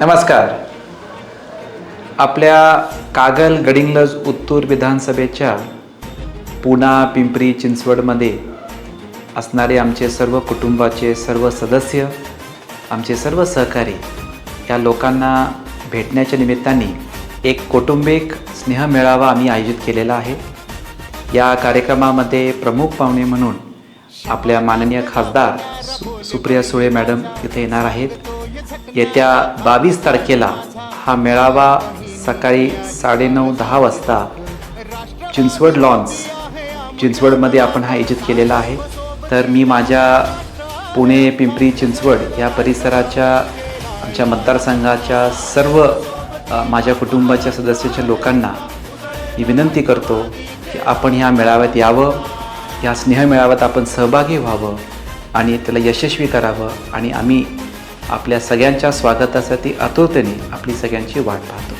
नमस्कार. आपल्या कागल गडिंगलज उत्तूर विधानसभेच्या पुणा पिंपरी चिंचवडमध्ये असणारे आमचे सर्व कुटुंबाचे सर्व सदस्य आमचे सर्व सहकारी या लोकांना भेटण्याच्या निमित्ताने एक कौटुंबिक स्नेह मेळावा आम्ही आयोजित केलेला आहे. या कार्यक्रमामध्ये प्रमुख पाहुणे म्हणून आपल्या माननीय खासदार सु सुप्रिया सुळे मॅडम इथे येणार आहेत. येत्या बावीस तारखेला हा मेळावा सकाळी साडेनऊ दहा वाजता चिंचवड लॉन्स चिंचवडमध्ये आपण हा आयोजित केलेला आहे. तर मी माझ्या पुणे पिंपरी चिंचवड या परिसराच्या आमच्या मतदारसंघाच्या सर्व माझ्या कुटुंबाच्या सदस्याच्या लोकांना मी विनंती करतो की आपण ह्या मेळाव्यात यावं या स्नेहमेळाव्यात आपण सहभागी व्हावं आणि त्याला यशस्वी करावं आणि आम्ही आपल्या सगळ्यांच्या स्वागतासाठी आतुरतेने आपली सगळ्यांची वाट पाहतो.